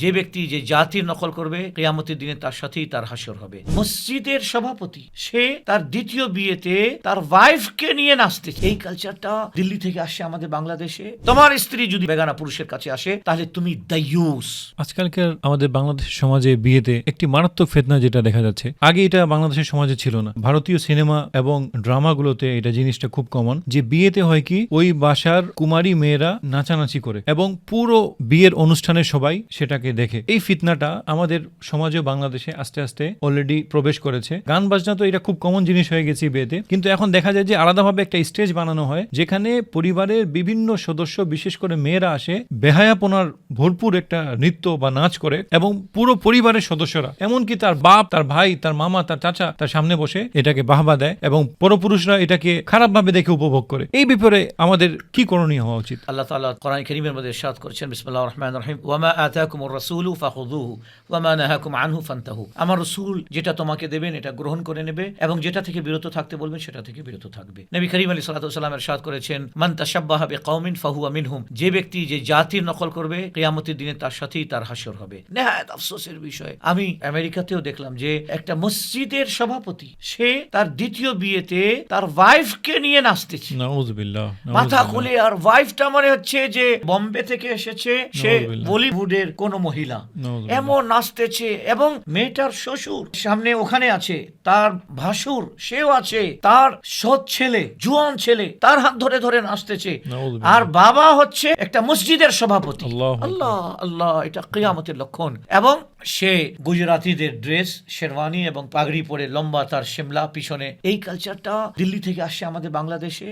যে ব্যক্তি যে জাতির নকল করবে, কেয়ামতের দিনে তার সাথেই তার হাসর হবে। মসজিদের সভাপতি, সে তার দ্বিতীয় বিয়েতে তার ওয়াইফকে নিয়ে নাচতে এই কালচারটা দিল্লি থেকে আসে আমাদের বাংলাদেশে। তোমার স্ত্রী যদি বেগানা পুরুষের কাছে আসে, তাহলে তুমি দায়ুস। আজকালকার আমাদের বাংলাদেশের সমাজে বিয়েতে একটি মারাত্মক ফেতনা যেটা দেখা যাচ্ছে। আগে এটা বাংলাদেশের সমাজে ছিল না। ভারতীয় সিনেমা এবং ড্রামাগুলোতে এটা জিনিসটা খুব কমন যে বিয়েতে হয় কি, ওই বাসার কুমারী মেয়েরা নাচানাচি করে এবং পুরো বিয়ের অনুষ্ঠানে সবাই সেটাকে দেখে। এই ফিতনাটা আমাদের সমাজে বাংলাদেশে আস্তে আস্তে অলরেডি প্রবেশ করেছে। গান বাজনা তো এটা খুব কমন জিনিস হয়ে গেছে বিয়েতে। কিন্তু এখন দেখা যায় যে আলাদাভাবে একটা স্টেজ বানানো হয়, যেখানে পরিবারের বিভিন্ন সদস্য, বিশেষ করে মেয়েরা আসে, বেহায়াপনার ভরপুর একটা নৃত্য বা নাচ করে এবং পুরো পরিবারের সদস্যরা, এমনকি তার বাপ, তার ভাই, তার মামা, তার চাচা, তার সামনে বসে এটাকে বাহবা দেয় এবং পরপুরুষরা এটাকে খারাপভাবে দেখে উপভোগ করে। এই ব্যাপারে আমাদের কি করণীয় হওয়া উচিত? আল্লাহ তাআলা কোরআন কারীমের মধ্যে ইরশাদ করেছেন, বিসমিল্লাহির রহিম। ওয়ামা আতাকুমুর রাসূলু ফাখুযুহু ওয়ামা নাহাকুম আনহু ফান্তাহু। আমার রাসূল যেটা তোমাকে দেবেন এটা গ্রহণ করে নেবে এবং যেটা থেকে বিরত থাকতে বলবেন সেটা থেকে বিরত থাকবে। নবী করিম ওয়াসাল্লাম ইরশাদ করেছেন মান ফাহুয়া মিনহুম। যে ব্যক্তি যে জাতির নকল করবে কিয়ামতের দিনে তার সাথেই তার হাসর হবে। নেহায়েত আফসোসের বিষয়। আমি আমেরিকাতেও দেখলাম যে একটা মসজিদের সভাপতি সে তার দ্বিতীয় বিয়েতে তার ওয়াইফকে নিয়ে নাচতেছে। মাথা খুলে আর ওয়াইফটা মনে হচ্ছে যে বম্বে থেকে এসেছে সে। বলিউডের কোন মহিলা। এমন নাচতেছে এবং মেয়েটার শ্বশুর সামনে ওখানে আছে তার ভাসুর সেও আছে তার সৎ ছেলে জুয়ান ছেলে তার হাত ধরে ধরে নাচতেছে। আর বাবা হচ্ছে একটা মসজিদের সভাপতি। আল্লাহ আল্লাহ এটা কিয়ামতের লক্ষণ। এবং সে গুজরাতিদের ড্রেস শেরওয়ানি এবং পাগড়ি পরে লম্বা তার শিমলা পিছনে। এই কালচারটা দিল্লি থেকে আসে আমাদের বাংলাদেশে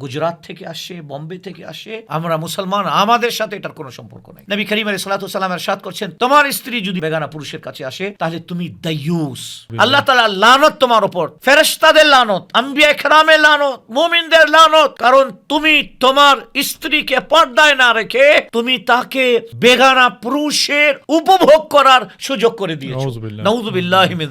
গুজরাট থেকে আসে বম্বে থেকে আসে। আমরা মুসলমান আমাদের সাথে এটার কোনো সম্পর্ক নেই। নবী করিম আলী সালাতামের সাথ করছেন তোমার স্ত্রী যদি বেগানা পুরুষের কাছে আসে তাহলে তুমি দায়ুস। আল্লাহ তালা লানত তোমার ওপর ফেরেশতাদের লানত আম্বিয়া খেরামের লানত মুমিনদের লানত কারণ তুমি তোমার স্ত্রীকে পর্দায় না রেখে তুমি তাকে বেগানা পুরুষের উপভোগ করার সুযোগ করে দিয়েছ।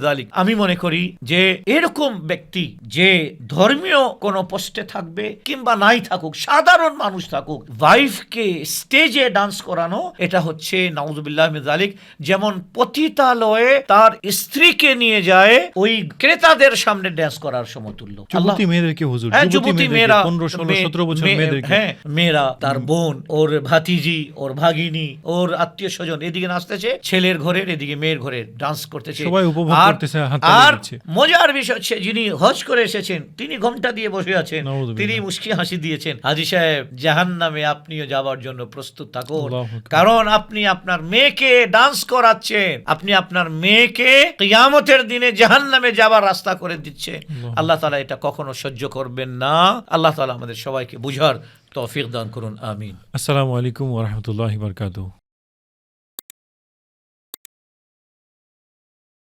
যালিক। আমি মনে করি যে এরকম ব্যক্তি যে ধর্মীয় কোন পোস্টে থাকবে কিংবা নাই থাকুক সাধারণ মানুষ থাকুক ওয়াইফকে স্টেজে ডান্স করানো এটা হচ্ছে নাউজুবিল্লাহ মিন যেমন পতিতালয়ে তার স্ত্রীকে নিয়ে যায় ওই ক্রেতাদের সামনে ড্যান্স করার সমতুল্য। যুবতী মেয়েদেরকে হুজুর হ্যাঁ, যুবতী মেয়েরা মেয়েরা পনেরো ষোলো মেয়ে- সতেরো বছর মেয়েদেরকে। হ্যাঁ মেয়েরা তার বোন ওর ভাতিজি ওর ভাগিনী ওর আত্মীয় স্বজন এদিকে নাচতেছে ছেলের ঘরের এদিকে মেয়ের ঘরের ডান্স করতেছে। সবাই উপভোগ করতেছে, আর মজার বিষয় হচ্ছে যিনি হজ করে এসেছেন তিনি ঘোমটা দিয়ে বসে আছেন। তিনি মুস্কি হাসি দিয়েছেন। হাজি সাহেব জাহান নামে আপনিও যাবার জন্য প্রস্তুত থাকুন। কারণ আপনি আপনার মেয়েকে ডান্স করাচ্ছেন। আপনি আপনার মেয়েকে কিয়ামতের দিনে জাহান নামে যাবার রাস্তা করে দিচ্ছে আল্লাহ। তালা এটা কখনো সহ্য করবেন না। আল্লাহ তালা আমাদের সবাইকে বুঝার তৌফিক দান করুন আমিন। আসসালামু আলাইকুম ওরহমতুল্লাহ বারকাতুহ।